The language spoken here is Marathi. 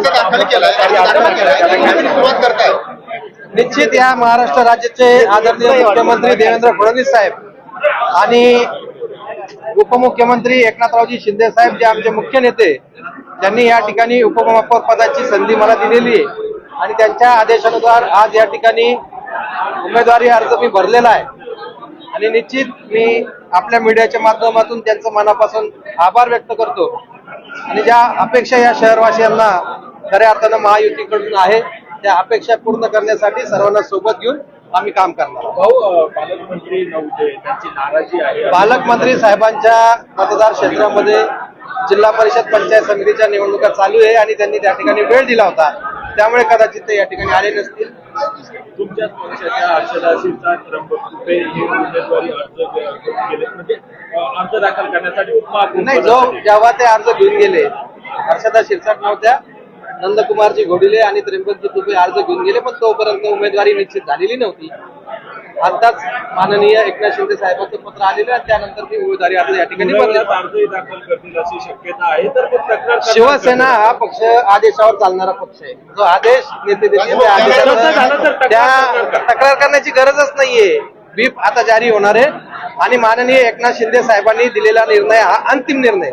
अर्ज दाखल केलाय. अर्ज दाखल केलाय. सुरुवात करताय. निश्चित या महाराष्ट्र राज्याचे आदरणीय मुख्यमंत्री देवेंद्र फडणवीस साहेब आणि उपमुख्यमंत्री एकनाथरावजी शिंदे साहेब जे आमचे मुख्य नेते त्यांनी या ठिकाणी उपमहापौर पदाची संधी मला दिलेली आहे. आणि त्यांच्या आदेशानुसार आज या ठिकाणी उमेदवारी अर्ज मी भरलेला आहे. आणि निश्चित मी आपल्या मीडियाच्या माध्यमातून त्यांचं मनापासून आभार व्यक्त करतो. आणि ज्या अपेक्षा या शहरवासियांना खऱ्या अर्थानं महायुतीकडून आहे. त्या अपेक्षा पूर्ण करण्यासाठी सर्वांना सोबत घेऊन आम्ही काम करणार. भाऊ पालकमंत्री नव्हते त्यांची नाराजी आहे. पालकमंत्री साहेबांच्या मतदार क्षेत्रामध्ये जिल्हा परिषद पंचायत समितीच्या निवडणुका चालू आहे आणि त्यांनी त्या ठिकाणी वेळ दिला होता. त्यामुळे कदाचित ते या ठिकाणी आले नसतील. तुमच्याच पक्षाच्या हर्षदा हे उमेदवारी अर्ज म्हणजे अर्ज दाखल करण्यासाठी नाही जो. जेव्हा ते अर्ज घेऊन गेले हर्षदा शिरसाट नव्हत्या. नंदकुमारजी घोडिले आणि त्र्यंबकजी तुपे अर्ज घेऊन गेले पण तोपर्यंत उमेदवारी निश्चित झालेली नव्हती. आताच माननीय एकनाथ शिंदे साहेबांचं पत्र आलेलं आहे त्यानंतर ती उमेदवारी अर्ज या ठिकाणी थोड्या भरली वेळात अर्जही दाखल करतील अशी शक्यता आहे. तर मग तक्रार करणार शिवसेना हा पक्ष आदेशावर चालणारा पक्ष आहे. जो आदेश नेते त्या तक्रार करण्याची गरजच नाहीये. व्हीप आता जारी होणार आहे आणि माननीय एकनाथ शिंदे साहेबांनी दिलेला निर्णय हा अंतिम निर्णय